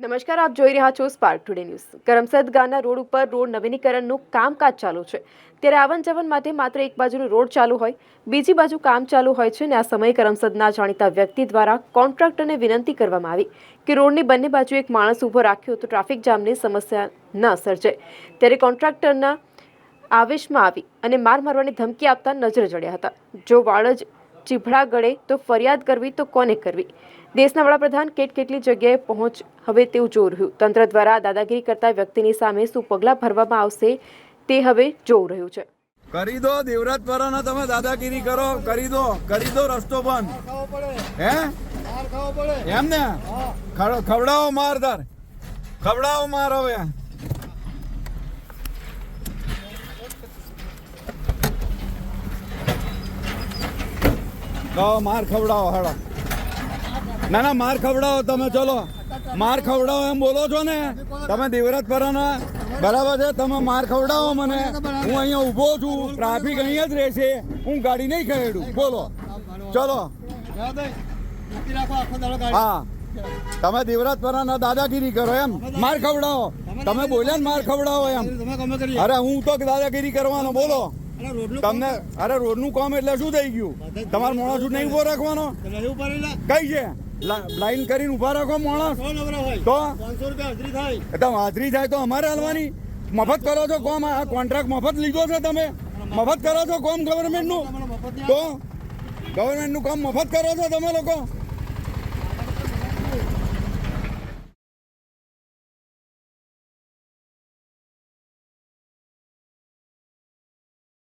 નમસ્કાર, આપ જોઈ રહ્યા છો Spark Today News Karamsad Gana road ઉપર રોડ નવીનીકરણનું કામકાજ ચાલુ છે. ત્યારે આવન જવન માટે માત્ર એક બાજુનો રોડ ચાલુ હોય, બીજી બાજુ કામ ચાલુ હોય છે અને આ સમયે કરમસદના જાણીતા વ્યક્તિ દ્વારા કોન્ટ્રાક્ટરને વિનંતી કરવામાં આવી કે રોડની બંને બાજુ એક માણસ ઊભો રાખ્યો તો ટ્રાફિક જામની સમસ્યા ન સર્જાય. ત્યારે કોન્ટ્રાક્ટરના આવેશમાં આવી અને માર મારવાની ધમકી આપતા નજરે ચડ્યા હતા. જો વાળજ ચીભડા ગળે તો ફરિયાદ કરવી તો કોને કરવી? દેશના વડાપ્રધાન કેટ કેટલી જગ્યાએ પહોંચ હવે તેવું જોઈ રહ્યું. તંત્ર દ્વારા દાદાગીરી કરતા વ્યક્તિની સામે શું પગલાં ભરવામાં આવશે તે હવે જોઈ રહ્યું છે. કરી દો દેવરાજ પરાના તમે દાદાગીરી કરો. કરી દો કરી દો રસ્તો બંધ. હે? એમ ને ખવડાવો માર તાર ખવડાવો માર હવે. કહો, માર ખવડાવો, હાડો. ના ના, માર ખવડાવો તમે, ચલો. માર ખવડાવો એમ બોલો છો ને? તમે દેવરાજ પરાના, બરાબર છે? તમે માર ખવડાવો મને. હું અહીંયા ઊભો છું, ટ્રાફિક અહીંયા જ રહેશે. હું ગાડી નહીં ખેડું. બોલો. ચલો. હા. તમે દેવરાજ પરાના દાદાગીરી કરો એમ. માર ખવડાવો. તમે બોલ્યા ને માર ખવડાવો એમ. અરે, હું તો દાદાગીરી કરવાનો, બોલો. તમને અરે રોડનું કામ એટલે શું થઈ ગયું? તમારે માણસ નહીં ઊભો રાખવાનો? કઈ છે? લાઈન કરીને ઊભા રાખો માણસ તો? હાજરી થાય. તો અમારે હાલવાની. મફત કરો છો કોમ? આ કોન્ટ્રાક્ટ મફત લીધો છે તમે. મફત કરો છો કોમ ગવર્મેન્ટનું તો? ગવર્મેન્ટનું કામ મફત કરો છો તમે લોકો?